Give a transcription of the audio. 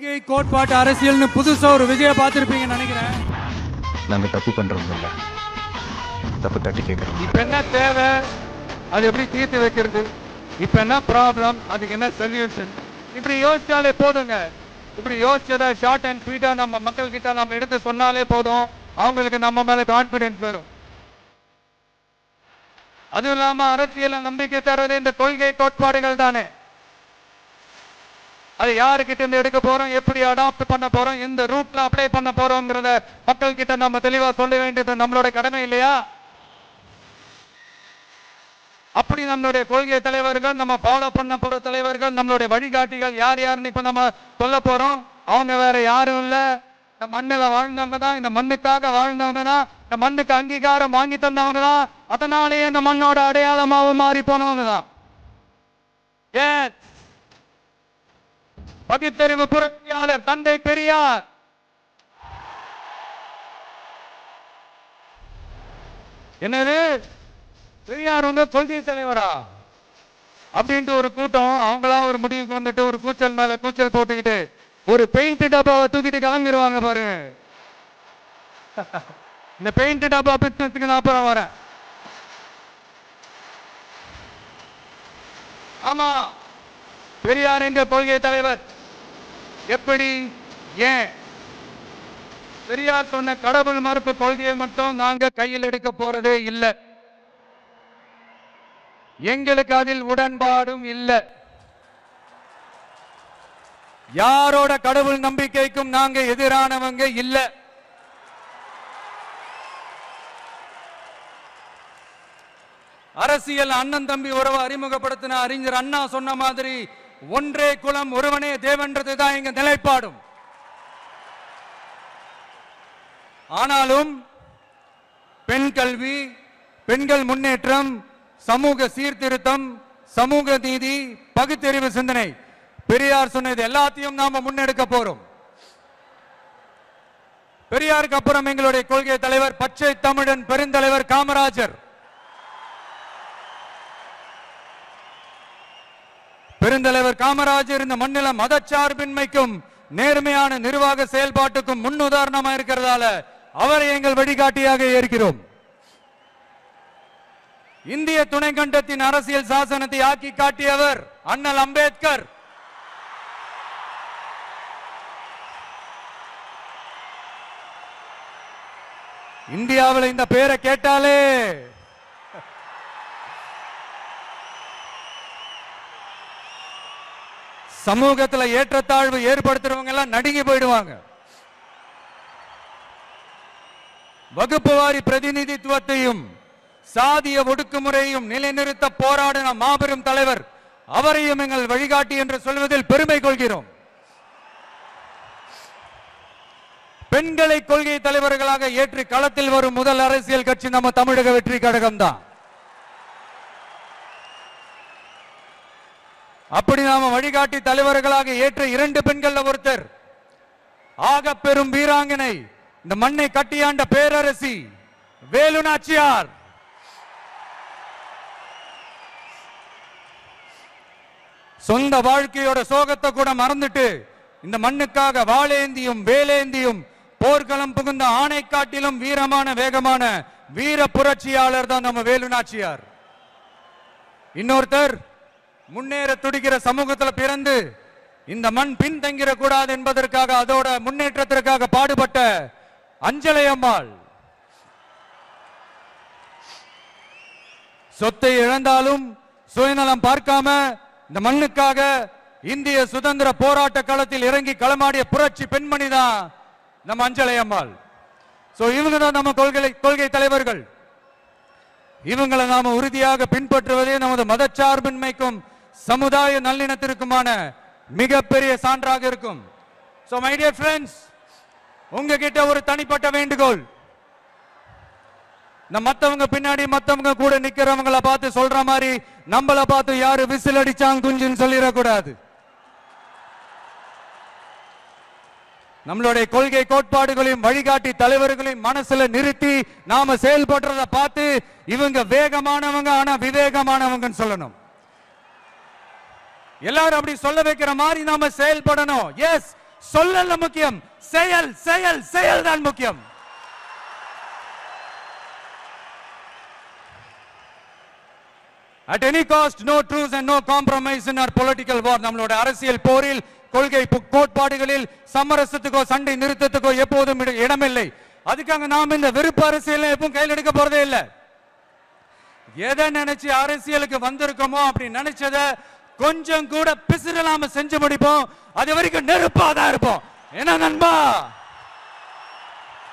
கொள்கை கோட்பாட்டு அரசியல்னு புதுசா ஒரு விஜய பார்த்திருப்பீங்கன்னு நினைக்கிறேன். நாங்கள் தப்பு பண்ணுறோம் இல்லை. தப்பு தட்டி கேட்குறோம் இப்ப என்ன தேவை? அது எப்படி தீர்த்து வைக்கிறது? இப்ப என்ன ப்ராப்ளம் அதுக்கு என்ன சொல்யூஷன் இப்படி யோசிச்சாலே போதுங்க. இப்படி யோசிச்சதை ஷார்ட் அண்ட் ஸ்வீட்டா நம்ம மக்கள் கிட்ட நம்ம எடுத்து சொன்னாலே போதும். அவங்களுக்கு நம்ம மேல கான்பிடன்ஸ் வரும். அதுவும் இல்லாம அரசியல நம்பிக்கை தர்றது இந்த கொள்கை கோட்பாடுகள் தானே. அது யாருக்கிட்ட இருந்து எடுக்க போறோம்? எப்படி அடாப்ட் பண்ண போறோம்? இந்த ரூட்ல அப்ளை பண்ண போறோங்கிறத மக்கள் கிட்ட நம்ம தெளிவா சொல்ல வேண்டியது நம்மளோட கடமை இல்லையா? அப்படி நம்மளுடைய கொள்கை தலைவர்கள் நம்ம ஃபாலோ பண்ண போற தலைவர்கள் நம்மளுடைய வழிகாட்டிகள் யார் யாருன்னு இப்ப நம்ம சொல்ல போறோம். அவங்க வேற யாரும் இல்ல. இந்த மண்ணில் வாழ்ந்தவங்க தான் இந்த மண்ணுக்காக வாழ்ந்தவங்க தான் இந்த மண்ணுக்கு அங்கீகாரம் வாங்கி தந்தவங்க தான். அதனாலேயே இந்த மண்ணோட அடையாளமாக மாறி போனவங்க தான். ஏன்? பகுத்தறிவு புரட்சியாளர் தந்தை பெரியார். என்னது? பெரியார் வந்து கொள்கை தலைவரா? அப்படின்ட்டு ஒரு கூட்டம் அவங்களா ஒரு முடிவுக்கு வந்துட்டு ஒரு கூச்சல் மேல கூச்சல் போட்டுக்கிட்டு ஒரு பெயிண்ட் டப்பாவை தூக்கிட்டு கிளம்பிடுவாங்க பாருங்க இந்த பெயிண்ட் டப்பா பிசினஸ்க்கு நான் அப்புறம் வரேன். ஆமா. பெரியார் என்ற கொள்கை தலைவர்? எப்படி? ஏன்? பெரியார் சொன்ன கடவுள் மறுப்பு கொள்கையை மட்டும் நாங்க கையில் எடுக்க போறதே இல்லை. எங்களுக்கு அதில் உடன்பாடும் இல்லை. யாரோட கடவுள் நம்பிக்கைக்கும் நாங்க எதிரானவங்க இல்ல. அரசியல் அண்ணன் தம்பி உறவை அறிமுகப்படுத்தின அறிஞர் அண்ணா சொன்ன மாதிரி ஒன்றே குலம் ஒருவனே தேவன்றது தான் எங்க நிலைப்பாடும். ஆனாலும் பெண் கல்வி பெண்கள் முன்னேற்றம் சமூக சீர்திருத்தம் சமூக நீதி பகுத்தறிவு சிந்தனை பெரியார் சொன்னது எல்லாத்தையும் நாம முன்னெடுக்க போறோம். பெரியாருக்கு அப்புறம் எங்களுடைய கொள்கை தலைவர் பச்சை தமிழன் பெருந்தலைவர் காமராஜர். பெருந்தலைவர் காமராஜர் இந்த மண்ணில மதச்சார்பின்மைக்கும் நேர்மையான நிர்வாக செயல்பாட்டுக்கும் முன்னுதாரணமா இருக்கிறதால அவரை எங்கள் வழிகாட்டியாக ஏற்கிறோம். இந்திய துணைக்கண்டத்தின் அரசியல் சாசனத்தை ஆக்கி காட்டியவர் அண்ணல் அம்பேத்கர். இந்தியாவில் இந்த பேரை கேட்டாலே சமூகத்துல ஏற்றத்தாழ்வு ஏற்படுத்துறவங்க எல்லாம் நடுங்கி போயிடுவாங்க. வகுப்பு வாரி பிரதிநிதித்துவத்தையும் சாதிய ஒடுக்குமுறையும் நிலைநிறுத்த போராடின மாபெரும் தலைவர் அவரையும் எங்கள் வழிகாட்டி என்று சொல்வதில் பெருமை கொள்கிறோம். பெண்களை கொள்கை தலைவர்களாக ஏற்றி களத்தில் வரும் முதல் அரசியல் கட்சி நம்ம தமிழக வெற்றி கழகம் தான் அப்படி நாம வழிகாட்டி தலைவர்களாக ஏற்ற இரண்டு பெண்கள்ல ஒருத்தர். ஆக பெரும் வீராங்கனை இந்த மண்ணை கட்டியாண்ட பேரரசி வேலு நாச்சியார் சொந்த வாழ்க்கையோட சோகத்தை கூட மறந்துட்டு இந்த மண்ணுக்காக வாழேந்தியும் வேலேந்தியும் போர்க்களம் புகுந்த ஆணை காட்டிலும் வீரமான வேகமான வீர புரட்சியாளர் தான் நம்ம வேலு நாச்சியார் இன்னொருத்தர் முன்னேற துடிக்கிற சமூகத்துல பிறந்து இந்த மண் பின்தங்கிட கூடாது என்பதற்காக அதோட முன்னேற்றத்திற்காக பாடுபட்ட அஞ்சலை அம்மாள். சொத்தை இழந்தாலும் சுயநலம் பார்க்காம இந்த மண்ணுக்காக இந்திய சுதந்திர போராட்ட களத்தில் இறங்கி களமாடிய புரட்சி பெண்மணி தான் நம்ம அஞ்சலை அம்மாள். சோ இவங்க தான் நம்ம கொள்கை கொள்கை தலைவர்கள். இவங்களை நாம உறுதியாக பின்பற்றுவதே நமது மதச்சார்பின்மைக்கும் சமுதாய நல்லிணத்திற்குமான மிகப்பெரிய சான்றாக இருக்கும். ஸோ மை டியர் ஃப்ரெண்ட்ஸ் உங்ககிட்ட ஒரு தனிப்பட்ட வேண்டுகோள். இந்த மத்தவங்க பின்னாடி மத்தவங்க கூட நிக்கிறவங்கள பார்த்து சொல்ற மாதிரி நம்மள பார்த்து யாரு விசில் அடிச்சாங்க குஞ்சுன்னு சொல்லிடக்கூடாது. நம்மளுடைய கொள்கை கோட்பாடுகளையும் வழிகாட்டி தலைவர்களையும் மனசுல நிறுத்தி நாம செயல்படுறத பார்த்து இவங்க வேகமானவங்க ஆனா விவேகமானவங்கன்னு சொல்லணும். எல்லாரும் அப்படி சொல்ல வைக்கிற மாதிரி நாம செயல்படணும். எஸ் சொல்லல முக்கியம். செயல் செயல் செயல் தான் முக்கியம். At any cost no truce and no compromise in our political war நம்மளோட அரசியல் போரில் கொள்கை கோட்பாடுகளில் சமரசத்துக்கோ சண்டை நிறுத்தத்துக்கோ எப்போதும் இடமில்லை. அதுக்காக நாம் இந்த விருப்ப அரசியல் எப்பவும் கையில் எடுக்க போறதே இல்லை. எதை நினைச்சு அரசியலுக்கு வந்திருக்கோமோ அப்படி நினைச்சத கொஞ்சம் கூட பிசுறலாம செஞ்சு முடிப்போம். அது வரைக்கும் நெருப்பா தான் இருப்போம். என்ன நண்பா?